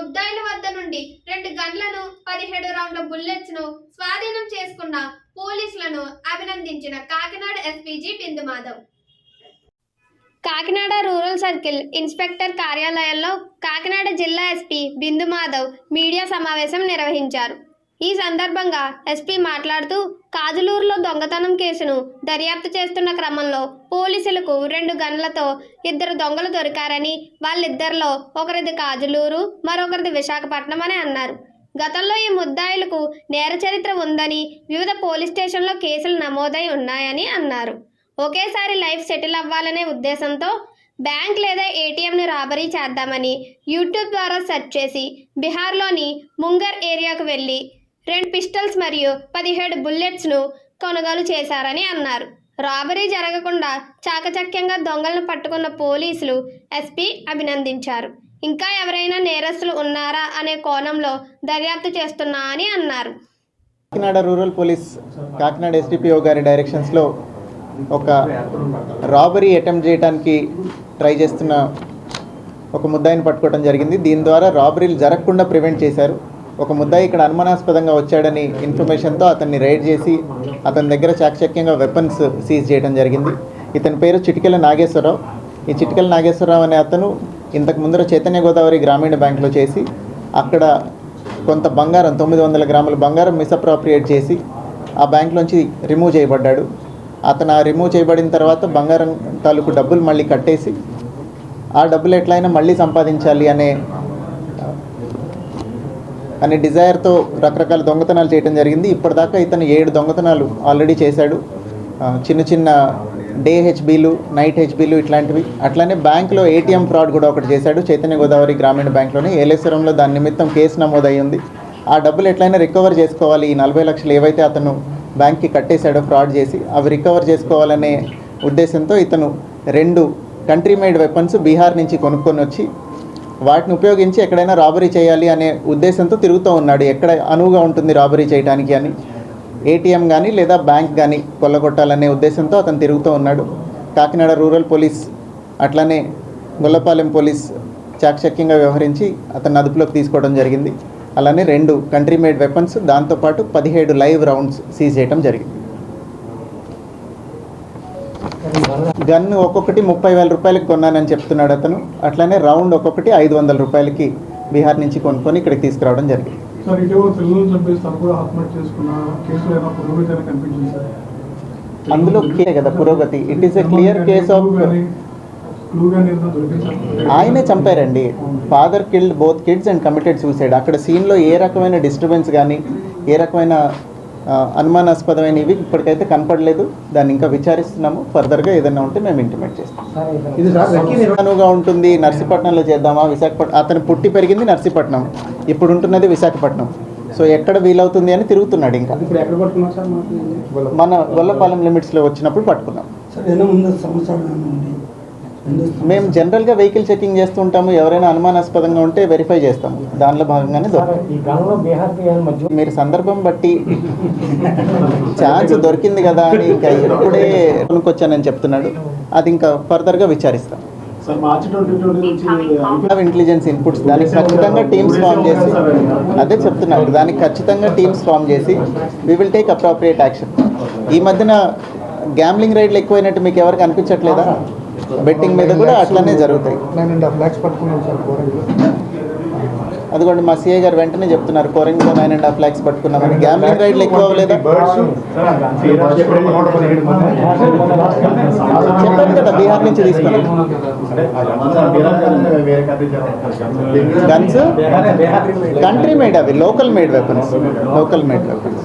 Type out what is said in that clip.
ముద్దాయిల వద్ద నుండి రెండు గన్లను పదిహేడు రౌండ్ల బుల్లెట్స్ను స్వాధీనం చేసుకున్న పోలీసులను అభినందించిన Kakinada SPG Bindu Madhav Kakinada rural circle inspector కార్యాలయంలో కాకినాడ జిల్లా ఎస్పీ బిందు మాధవ్ మీడియా సమావేశం నిర్వహించారు. ఈ సందర్భంగా ఎస్పీ మాట్లాడుతూ కాజులూరులో దొంగతనం కేసును దర్యాప్తు చేస్తున్న క్రమంలో పోలీసులకు రెండు గన్లతో ఇద్దరు దొంగలు దొరికారని వాళ్ళిద్దరిలో ఒకరిది కాజులూరు మరొకరిది విశాఖపట్నం అని అన్నారు. గతంలో ఈ ముద్దాయిలకు నేర చరిత్ర ఉందని వివిధ పోలీస్ స్టేషన్లో కేసులు నమోదై ఉన్నాయని అన్నారు. ఒకేసారి లైఫ్ సెటిల్ అవ్వాలనే ఉద్దేశంతో బ్యాంక్ లేదా ఏటీఎంని రాబరీ చేద్దామని యూట్యూబ్ ద్వారా సెర్చ్ చేసి బీహార్లోని ముంగర్ ఏరియాకు వెళ్ళి రెండు పిస్టల్స్ మరియు పదిహేడు బుల్లెట్స్ను కొనుగోలు చేశారని అన్నారు. రాబరీ జరగకుండా చాకచక్యంగా దొంగలను పట్టుకున్న పోలీసులు ఎస్పీ అభినందించారు. ఇంకా ఎవరైనా నేరస్తులు ఉన్నారా అనే కోణంలో దర్యాప్తు చేస్తున్నా అని అన్నారు. Kakinada rural police Kakinada SDPO గారి డైరెక్షన్స్లో ఒక రాబరీ అటెంప్ట్ చేయడానికి ట్రై చేస్తున్న ఒక ముద్దాయిని పట్టుకోవడం జరిగింది. దీని ద్వారా రాబరీలు జరగకుండా ప్రివెంట్ చేశారు. ఒక ముద్దాయి ఇక్కడ అనుమానాస్పదంగా వచ్చాడని ఇన్ఫర్మేషన్తో అతన్ని రైడ్ చేసి అతని దగ్గర చాకచక్యంగా వెపన్స్ సీజ్ చేయడం జరిగింది. ఇతని పేరు చిటికెల నాగేశ్వరరావు. ఈ చిటికెల నాగేశ్వరరావు అనే అతను ఇంతకు ముందర చైతన్య గోదావరి గ్రామీణ బ్యాంకులో చేసి అక్కడ కొంత బంగారం తొమ్మిది వందల గ్రాముల బంగారం మిస్అప్రాప్రియేట్ చేసి ఆ బ్యాంక్లోంచి రిమూవ్ చేయబడ్డాడు. అతను ఆ రిమూవ్ చేయబడిన తర్వాత బంగారం తాలూకు డబ్బులు మళ్ళీ కట్టేసి ఆ డబ్బులు ఎట్లయినా మళ్ళీ సంపాదించాలి అనే అనే డిజైర్తో రకరకాల దొంగతనాలు చేయడం జరిగింది. ఇప్పటిదాకా ఇతను ఏడు దొంగతనాలు ఆల్రెడీ చేశాడు. చిన్న చిన్న డే హెచ్బీలు నైట్ హెచ్బీలు ఇట్లాంటివి. అట్లానే బ్యాంక్లో ఏటీఎం ఫ్రాడ్ కూడా ఒకటి చేశాడు. చైతన్య గోదావరి గ్రామీణ బ్యాంక్లోనే. ఏలేశ్వరంలో దాని నిమిత్తం కేసు నమోదై ఉంది ఆ డబ్బులు ఎట్లయినా రికవర్ చేసుకోవాలి. ఈ నలభై లక్షలు ఏవైతే అతను బ్యాంక్కి కట్టేశాడో ఫ్రాడ్ చేసి అవి రికవర్ చేసుకోవాలనే ఉద్దేశంతో ఇతను రెండు కంట్రీ మేడ్ వెపన్స్ బీహార్ నుంచి కొనుక్కొని వచ్చి వాటిని ఉపయోగించి ఎక్కడైనా రాబరీ చేయాలి అనే ఉద్దేశంతో తిరుగుతూ ఉన్నాడు. ఎక్కడ అనువుగా ఉంటుంది రాబరీ చేయడానికి అని? ఏటీఎం కానీ లేదా బ్యాంక్ కానీ కొల్లగొట్టాలనే ఉద్దేశంతో అతను తిరుగుతూ ఉన్నాడు. కాకినాడ రూరల్ పోలీస్ అట్లానే గొల్లపాలెం పోలీస్ చాకచక్యంగా వ్యవహరించి అతన్ని అదుపులోకి తీసుకోవడం జరిగింది. అలానే రెండు కంట్రీ మేడ్ వెపన్స్ దాంతోపాటు పదిహేడు లైవ్ రౌండ్స్ సీజ్ చేయడం జరిగింది. గన్ ఒక్కొక్కటి ముప్పై వేల రూపాయలకి కొన్నానని చెప్తున్నాడు అతను. అట్లానే రౌండ్ ఒక్కొక్కటి ఐదు వందల రూపాయలకి బీహార్ నుంచి కొనుక్కొని ఇక్కడికి తీసుకురావడం జరిగింది. అందులో కదా పురోగతి. It is a clear case of ఆయనే చంపారండి. Father killed both kids and committed suicide అక్కడ సీన్లో ఏ రకమైన డిస్టర్బెన్స్ కానీ ఏ రకమైన అనుమానాస్పదమైనవి ఇప్పటికైతే కనపడలేదు. దాన్ని ఇంకా విచారిస్తున్నాము. ఫర్దర్గా ఏదైనా ఉంటే మేము ఇంటిమేట్ చేస్తాం. ఉంటుంది. నర్సీపట్నంలో చేద్దామా? విశాఖపట్నం అతను పుట్టి పెరిగింది నర్సీపట్నం. ఇప్పుడు ఉంటున్నది విశాఖపట్నం. సో ఎక్కడ వీలవుతుంది అని తిరుగుతున్నాడు ఇంకా. ఇప్పుడు ఎక్కడ పట్టుకున్నారు సార్ మాకు? మన గొల్లపాలెం లిమిట్స్లో వచ్చినప్పుడు పట్టుకున్నాం. మేము జనరల్గా వెహికల్ చెకింగ్ చేస్తుంటాము ఎవరైనా అనుమానాస్పదంగా ఉంటే వెరిఫై చేస్తాము. దానిలో భాగంగానే దొరుకుతుంది మీరు సందర్భం బట్టి ఛాన్స్ దొరికింది కదా అని ఇంకా ఇప్పుడే కొనుక్కొచ్చానని చెప్తున్నాడు. అది ఇంకా ఫర్దర్గా విచారిస్తాం. ఇంటెలిజెన్స్ ఇన్పుట్స్ దానికి ఖచ్చితంగా టీమ్స్ ఫామ్ చేసి అదే చెప్తున్నారు దానికి ఖచ్చితంగా టీమ్స్ ఫామ్ చేసి we will take appropriate action ఈ మధ్యన గ్యాంబ్లింగ్ రైడ్లు ఎక్కువైనట్టు మీకు ఎవరికి అనిపించట్లేదా? బెట్టింగ్ మీద కూడా అట్లనే జరుగుతాయి. నైన్ అండ్ హాఫ్ ల్యాక్స్ పట్టుకున్నాం సార్ కోరంలో అదిగోండి మా సిఐ గారు వెంటనే చెప్తున్నారు కోరింగ్లో నైన్ అండ్ హాఫ్ ల్యాక్స్ పట్టుకున్నామని. గ్యాంబ్లింగ్ రైడ్లు ఎక్కువ అవ్వలేదా? చెప్పాను కదా బీహార్ నుంచి తీసుకున్నాం గన్స్ కంట్రీ మేడ్ అవి local made weapons local made weapons